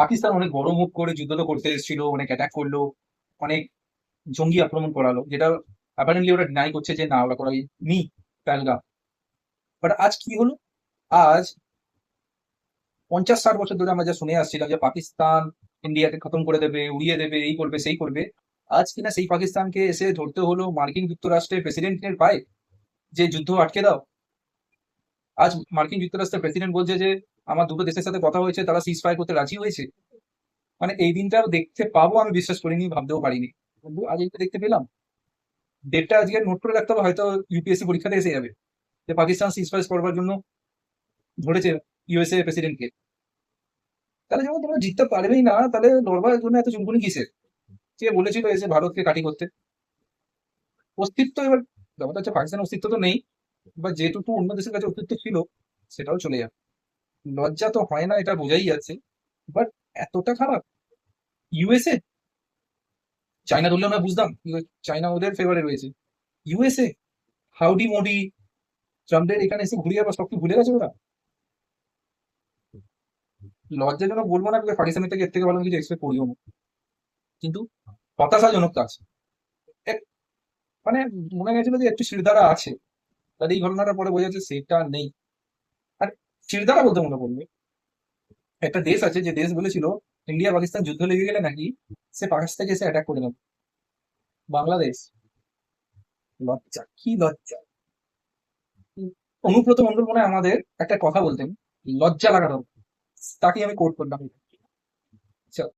পাকিস্তান অনেক বড় মুখ করে যুদ্ধ তো করতে এসেছিল, অনেক অ্যাটাক করল, অনেক জঙ্গি আক্রমণ করালো, যেটা অ্যাপারেন্টলি ওরা ডিনাই করছে যে না, ওরা করাই নি পেহেলগাম বাট আজ কি হলো? আজ পঞ্চাশ ষাট বছর ধরে আমরা যা শুনে আসছিলাম যে পাকিস্তান ইন্ডিয়াকে খতম করে দেবে, উড়িয়ে দেবে, এই করবে, সেই করবে, আজ কিনা সেই পাকিস্তানকে এসে ধরতে হলো মার্কিন যুক্তরাষ্ট্রের প্রেসিডেন্টের পায়ে, যে যুদ্ধ আটকে দাও। আজ মার্কিন যুক্তরাষ্ট্রের প্রেসিডেন্ট বলছে যে আমার দুটো দেশের সাথে কথা হয়েছে, তারা সিজ ফায়ার করতে রাজি হয়েছে। মানে এই দিনটা দেখতে পাবো, আমি বিশ্বাস করিনি, ভাবতেও পারিনি। কিন্তু আজ এইটা দেখতে পেলাম। ডেটটা আজকে নোট করে রাখতে হবে, হয়তো ইউপিএসসি পরীক্ষাতে এসে যাবে। যে পাকিস্তান সিজ ফায়ার করবার জন্য ধরেছে ইউএসএ প্রেসিডেন্টকে তাহলে যখন তোমরা জিততে পারবেই না, তাহলে লড়বার জন্য এত চুনকুনি কিসের? কে বলেছিল এসে ভারতকে কাটি করতে? অস্তিত্ব এবার, ব্যাপারটা হচ্ছে পাকিস্তানের অস্তিত্ব তো নেই। বা যেটুকু অন্য দেশের কাছে অস্তিত্ব ছিল, সেটাও চলে যাবে লজ্জা তো হয় না, এটা বোঝাই যাচ্ছে। বাট এতটা খারাপ? ইউএসএ চায়না ধরলে আমরা বুঝতাম চায়না ওদের ফেভারে রয়েছে। ইউএসএ হাউডি মোডি ট্রাম্পের এখানে এসে ঘুরিয়ে আবার সব কি ভুলে গেছে ওরা? লজ্জাজনক বলব না পাকিস্তানের থেকে এর থেকে ভালো কিছু এক্সপেক্ট করিও না। কিন্তু হতাশাজনক কাজ মানে মনে গেছিল যে একটু শিরদারা আছে। তার এই ঘটনাটা পরে বোঝা যাচ্ছে সেটা নেই। আর শিরদারা বলতে মনে পড়বে একটা দেশ আছে যে দেশ বলেছিল, ইন্ডিয়া পাকিস্তান যুদ্ধ লেগে গেলে নাকি সে পাকিস্তান থেকে এসে অ্যাটাক করে নেবে। বাংলাদেশ। লজ্জা, কি লজ্জা। অনুব্রত মন্ডল মনে আমাদের একটা কথা বলতেন, লজ্জা লাগানো। তাকে আমি কোট করলাম।